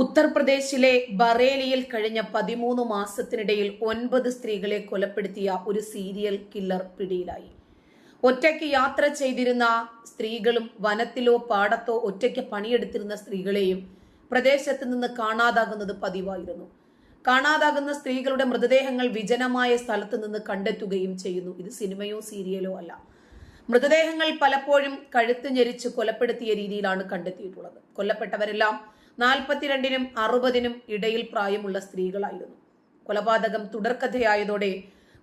ഉത്തർപ്രദേശിലെ ബറേലിയിൽ കഴിഞ്ഞ പതിമൂന്ന് മാസത്തിനിടയിൽ ഒൻപത് സ്ത്രീകളെ കൊലപ്പെടുത്തിയ ഒരു സീരിയൽ കില്ലർ പിടിയിലായി. ഒറ്റയ്ക്ക് യാത്ര ചെയ്തിരുന്ന സ്ത്രീകളും വനത്തിലോ പാടത്തോ ഒറ്റയ്ക്ക് പണിയെടുത്തിരുന്ന സ്ത്രീകളെയും പ്രദേശത്ത് നിന്ന് കാണാതാകുന്നത് പതിവായിരുന്നു. കാണാതാകുന്ന സ്ത്രീകളുടെ മൃതദേഹങ്ങൾ വിജനമായ സ്ഥലത്ത് നിന്ന് കണ്ടെത്തുകയും ചെയ്യുന്നു. ഇത് സിനിമയോ സീരിയലോ അല്ല. മൃതദേഹങ്ങൾ പലപ്പോഴും കഴുത്ത് ഞെരിച്ച് കൊലപ്പെടുത്തിയ രീതിയിലാണ് കണ്ടെത്തിയിട്ടുള്ളത്. കൊല്ലപ്പെട്ടവരെല്ലാം നാൽപ്പത്തിരണ്ടിനും അറുപതിനും ഇടയിൽ പ്രായമുള്ള സ്ത്രീകളായിരുന്നു. കൊലപാതകം തുടർക്കഥയായതോടെ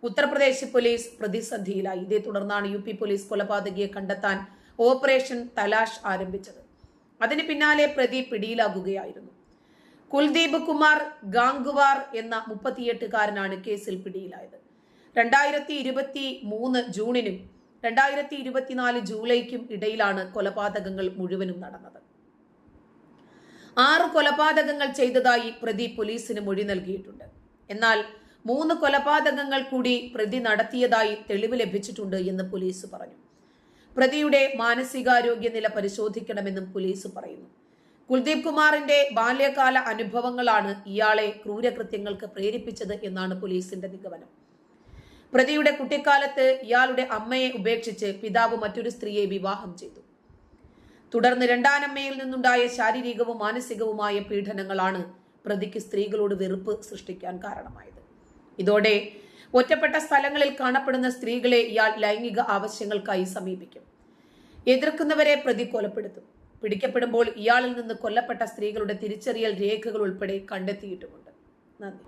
ഉത്തർപ്രദേശ് പോലീസ് പ്രതിസന്ധിയിലായി. ഇതേ തുടർന്നാണ് യു പി പോലീസ് കൊലപാതകിയെ കണ്ടെത്താൻ ഓപ്പറേഷൻ തലാഷ് ആരംഭിച്ചത്. അതിന് പിന്നാലെ പ്രതി പിടിയിലാകുകയായിരുന്നു. കുൽദീപ് കുമാർ ഗാംഗുവാർ എന്ന മുപ്പത്തിയെട്ടുകാരനാണ് കേസിൽ പിടിയിലായത്. രണ്ടായിരത്തി ഇരുപത്തി മൂന്ന് ജൂണിനും രണ്ടായിരത്തി ഇരുപത്തിനാല് ജൂലൈക്കും ഇടയിലാണ് കൊലപാതകങ്ങൾ മുഴുവനും നടന്നത്. ആറ് കൊലപാതകങ്ങൾ ചെയ്തതായി പ്രതി പോലീസിന് മൊഴി നൽകിയിട്ടുണ്ട്. എന്നാൽ മൂന്ന് കൊലപാതകങ്ങൾ കൂടി പ്രതി നടത്തിയതായി തെളിവ് ലഭിച്ചിട്ടുണ്ട് എന്ന് പോലീസ് പറഞ്ഞു. പ്രതിയുടെ മാനസികാരോഗ്യ നില പരിശോധിക്കണമെന്നും പോലീസ് പറയുന്നു. കുൽദീപ് കുമാറിന്റെ ബാല്യകാല അനുഭവങ്ങളാണ് ഇയാളെ ക്രൂരകൃത്യങ്ങൾക്ക് പ്രേരിപ്പിച്ചത് എന്നാണ് പോലീസിന്റെ നിഗമനം. പ്രതിയുടെ കുട്ടിക്കാലത്ത് ഇയാളുടെ അമ്മയെ ഉപേക്ഷിച്ച് പിതാവ് മറ്റൊരു സ്ത്രീയെ വിവാഹം ചെയ്തു. തുടർന്ന് രണ്ടാനമ്മയിൽ നിന്നുണ്ടായ ശാരീരികവും മാനസികവുമായ പീഡനങ്ങളാണ് പ്രതിക്ക് സ്ത്രീകളോട് വെറുപ്പ് സൃഷ്ടിക്കാൻ കാരണമായത്. ഇതോടെ ഒറ്റപ്പെട്ട സ്ഥലങ്ങളിൽ കാണപ്പെടുന്ന സ്ത്രീകളെ ഇയാൾ ലൈംഗിക ആവശ്യങ്ങൾക്കായി സമീപിക്കും. എതിർക്കുന്നവരെ പ്രതി കൊലപ്പെടുത്തും. പിടിക്കപ്പെടുമ്പോൾ ഇയാളിൽ നിന്ന് കൊല്ലപ്പെട്ട സ്ത്രീകളുടെ തിരിച്ചറിയൽ രേഖകൾ ഉൾപ്പെടെ കണ്ടെത്തിയിട്ടുമുണ്ട്. നന്ദി.